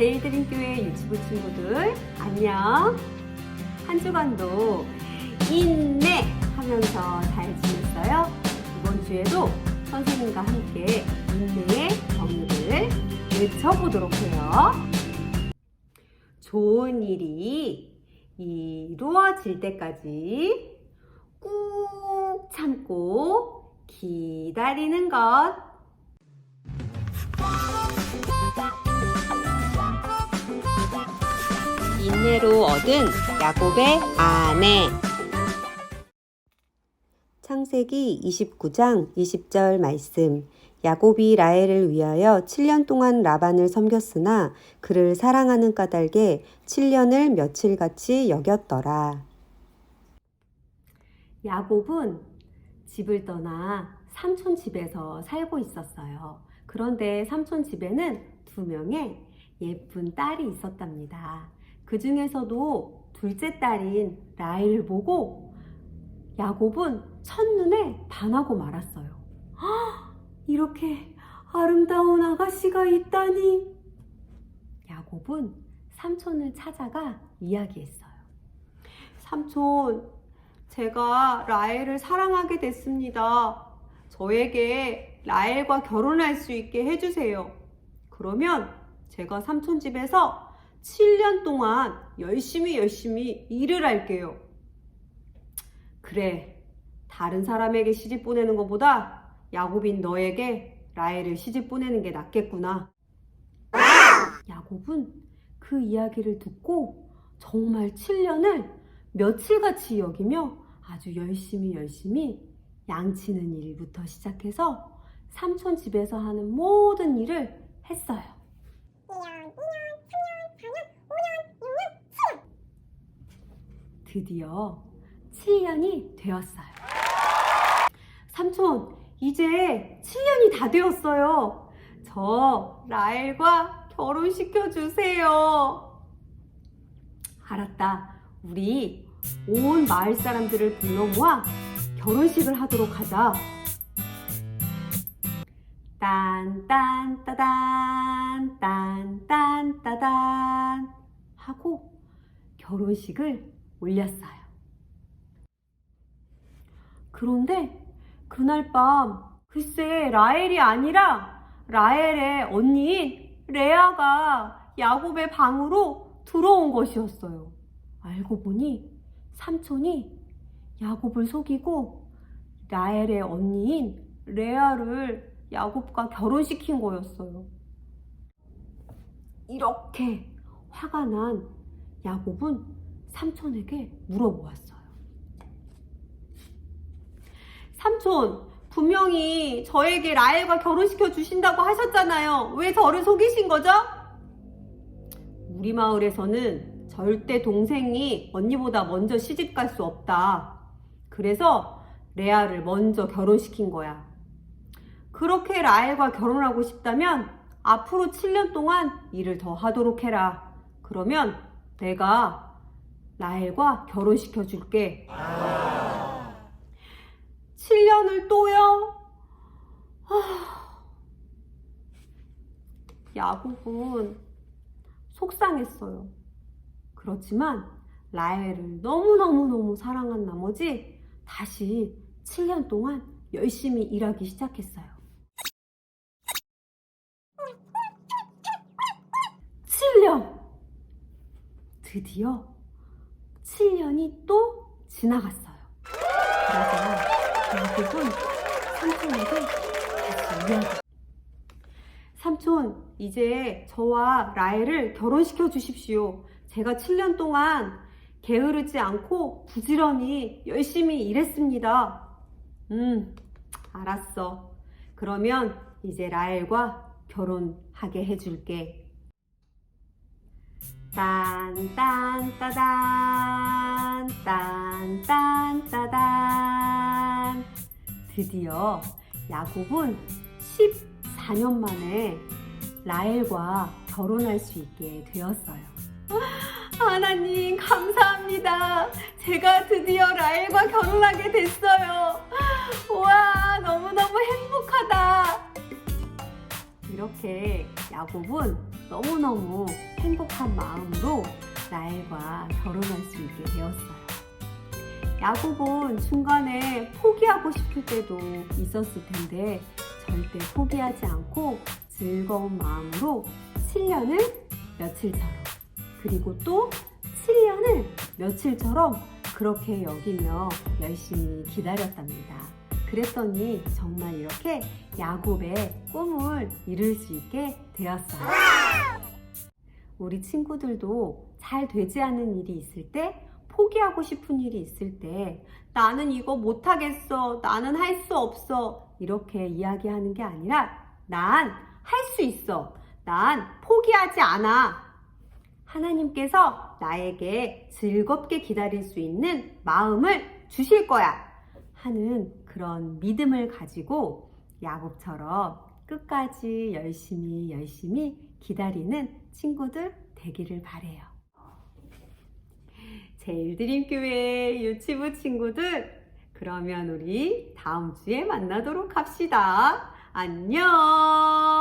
제이드림교회 유치부 친구들 안녕. 한 주간도 인내 하면서 잘 지냈어요? 이번 주에도 선생님과 함께 인내의 정의를 외쳐보도록 해요. 좋은 일이 이루어질 때까지 꾹 참고 기다리는 것. 인내로 얻은 야곱의 아내. 창세기 29장 20절 말씀. 야곱이 라헬을 위하여 7년 동안 라반을 섬겼으나 그를 사랑하는 까닭에 7년을 며칠같이 여겼더라. 야곱은 집을 떠나 삼촌 집에서 살고 있었어요. 그런데 삼촌 집에는 두 명의 예쁜 딸이 있었답니다. 그 중에서도 둘째 딸인 라헬을 보고 야곱은 첫눈에 반하고 말았어요. "헉, 이렇게 아름다운 아가씨가 있다니. 야곱은 삼촌을 찾아가 이야기했어요. 삼촌, 제가 라헬을 사랑하게 됐습니다. 저에게 라헬과 결혼할 수 있게 해주세요. 그러면 제가 삼촌 집에서 7년 동안 열심히 열심히 일을 할게요. 그래, 다른 사람에게 시집 보내는 것보다 야곱인 너에게 라헬을 시집 보내는 게 낫겠구나. 야곱은 그 이야기를 듣고 정말 7년을 며칠같이 여기며 아주 열심히 열심히 양치는 일부터 시작해서 삼촌 집에서 하는 모든 일을 했어요. 1년, 2년, 3년, 4년, 5년, 6년, 7년. 드디어 7년이 되었어요. 삼촌, 이제 7년이 다 되었어요. 저 라엘과 결혼시켜 주세요. 알았다. 우리 온 마을 사람들을 불러 모아 결혼식을 하도록 하자. 딴딴따단 딴딴따단 하고 결혼식을 올렸어요. 그런데 그날 밤 글쎄 라헬이 아니라 라헬의 언니인 레아가 야곱의 방으로 들어온 것이었어요. 알고 보니 삼촌이 야곱을 속이고 라헬의 언니인 레아를 야곱과 결혼시킨 거였어요. 이렇게 화가 난 야곱은 삼촌에게 물어보았어요. 삼촌, 분명히 저에게 라헬과 결혼시켜 주신다고 하셨잖아요. 왜 저를 속이신 거죠? 우리 마을에서는 절대 동생이 언니보다 먼저 시집 갈 수 없다. 그래서 레아를 먼저 결혼시킨 거야. 그렇게 라헬과 결혼하고 싶다면 앞으로 7년 동안 일을 더 하도록 해라. 그러면 내가 라헬과 결혼시켜 줄게. 7년을 또요? 아, 야곱은 속상했어요. 그렇지만 라헬을 너무너무너무 사랑한 나머지 다시 7년 동안 열심히 일하기 시작했어요. 7년! 드디어 7년이 또 지나갔어요. 그러자 야곱은 삼촌에게 다시 이야기. 삼촌, 이제 저와 라헬을 결혼시켜 주십시오. 제가 7년 동안 게으르지 않고 부지런히 열심히 일했습니다. 음, 알았어. 그러면 이제 라헬과 결혼하게 해줄게. 딴딴 따단 딴딴 따단 드디어 야곱은 14년 만에 라헬과 결혼할 수 있게 되었어요. 하나님 감사합니다. 제가 드디어 라헬과 결혼하게 됐어요. 와 너무너무 행복하다. 이렇게 야곱은 너무너무 행복한 마음으로 나엘과 결혼할 수 있게 되었어요. 야곱은 중간에 포기하고 싶을 때도 있었을 텐데 절대 포기하지 않고 즐거운 마음으로 7년을 며칠처럼 그리고 또 7년을 며칠처럼 그렇게 여기며 열심히 기다렸답니다. 그랬더니 정말 이렇게 야곱의 꿈을 이룰 수 있게 되었어요. 우리 친구들도 잘 되지 않은 일이 있을 때 포기하고 싶은 일이 있을 때 나는 이거 못하겠어. 나는 할 수 없어. 이렇게 이야기하는 게 아니라 난 할 수 있어. 난 포기하지 않아. 하나님께서 나에게 즐겁게 기다릴 수 있는 마음을 주실 거야. 하는 그런 믿음을 가지고 야곱처럼 끝까지 열심히 열심히 기다리는 친구들 되기를 바래요. 제일 드림교회 유치부 친구들, 그러면 우리 다음 주에 만나도록 합시다. 안녕!